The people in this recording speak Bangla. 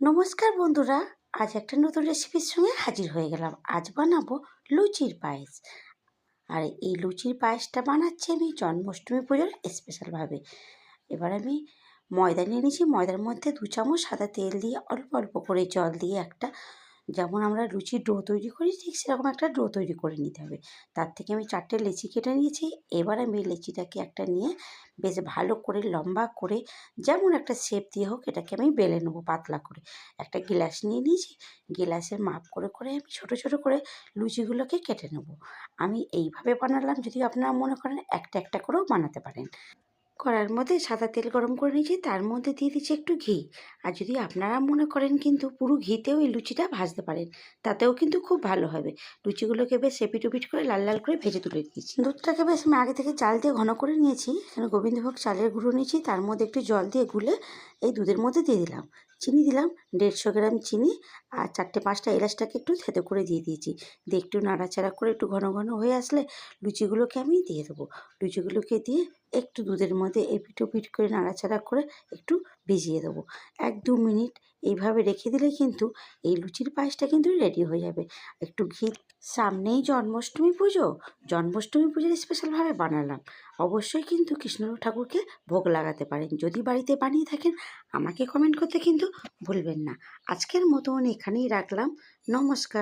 নমস্কার বন্ধুরা, আজ একটা নতুন রেসিপির সঙ্গে হাজির হয়ে গেলাম। আজ বানাবো লুচির পায়েস। আর এই লুচির পায়েসটা বানাচ্ছি আমি জন্মাষ্টমী পুজোর স্পেশালভাবে এবার আমি ময়দা নিয়ে নিয়েছি। ময়দার মধ্যে দু চামচ সাদা তেল দিয়ে অল্প অল্প করে জল দিয়ে একটা যেমন আমরা লুচির ডো তৈরি করি, ঠিক সেরকম একটা ডো তৈরি করে নিতে হবে। তার থেকে আমি চারটে লেচি কেটে নিয়েছি। এবার আমি লেচিটাকে একটা নিয়ে বেশ ভালো করে লম্বা করে যেমন একটা শেপ দিয়ে হোক এটাকে আমি বেলে নেব পাতলা করে। একটা গিলাস নিয়ে নিয়েছি গিলাসের মাপ করে করে আমি ছোট ছোট করে লুচিগুলোকে কেটে নেব। আমি এইভাবে বানালাম যদি আপনারা মনে করেন একটা একটা করেও বানাতে পারেন। কড়ার মধ্যে সাদা তেল গরম করে নিয়েছি, তার মধ্যে দিয়ে দিচ্ছি একটু ঘি। আর যদি আপনারা মনে করেন কিন্তু পুরো ঘিতেও এই লুচিটা ভাজতে পারেন, তাতেও কিন্তু খুব ভালো হবে। লুচিগুলোকে বেশ এপিট উপিট করে লাল লাল করে ভেজে তুলে দিয়েছি দুধটাকে বেশ আমি আগে থেকে চাল দিয়ে ঘন করে নিয়েছি। এখানে গোবিন্দভোগ চালের গুঁড়ো নিয়েছি, তার মধ্যে একটু জল দিয়ে গুলে এই দুধের মধ্যে দিয়ে দিলাম। চিনি দিলাম, দেড়শো গ্রাম চিনি আর চারটে পাঁচটা এলাচটাকে একটু থেতো করে দিয়ে দিয়েছি। দিয়ে একটু নাড়াচাড়া করে একটু ঘন ঘন হয়ে আসলে লুচিগুলোকে আমি দিয়ে দেবো। লুচিগুলোকে দিয়ে একটু দুধের মধ্যে এপিট ওপিট করে নাড়াচাড়া করে একটু ভিজিয়ে দেবো। এক দু মিনিট এইভাবে রেখে দিলে কিন্তু এই লুচির পায়েসটা কিন্তু রেডি হয়ে যাবে। একটু ঘি, সামনেই জন্মাষ্টমী পুজো, জন্মাষ্টমী পুজোর স্পেশালভাবে বানালাম। অবশ্যই কিন্তু কৃষ্ণ ঠাকুরকে ভোগ লাগাতে পারেন। যদি বাড়িতে বানিয়ে থাকেন, আমাকে কমেন্ট করতে কিন্তু ভুলবেন না। আজকের মতন এখানেই রাখলাম। নমস্কার।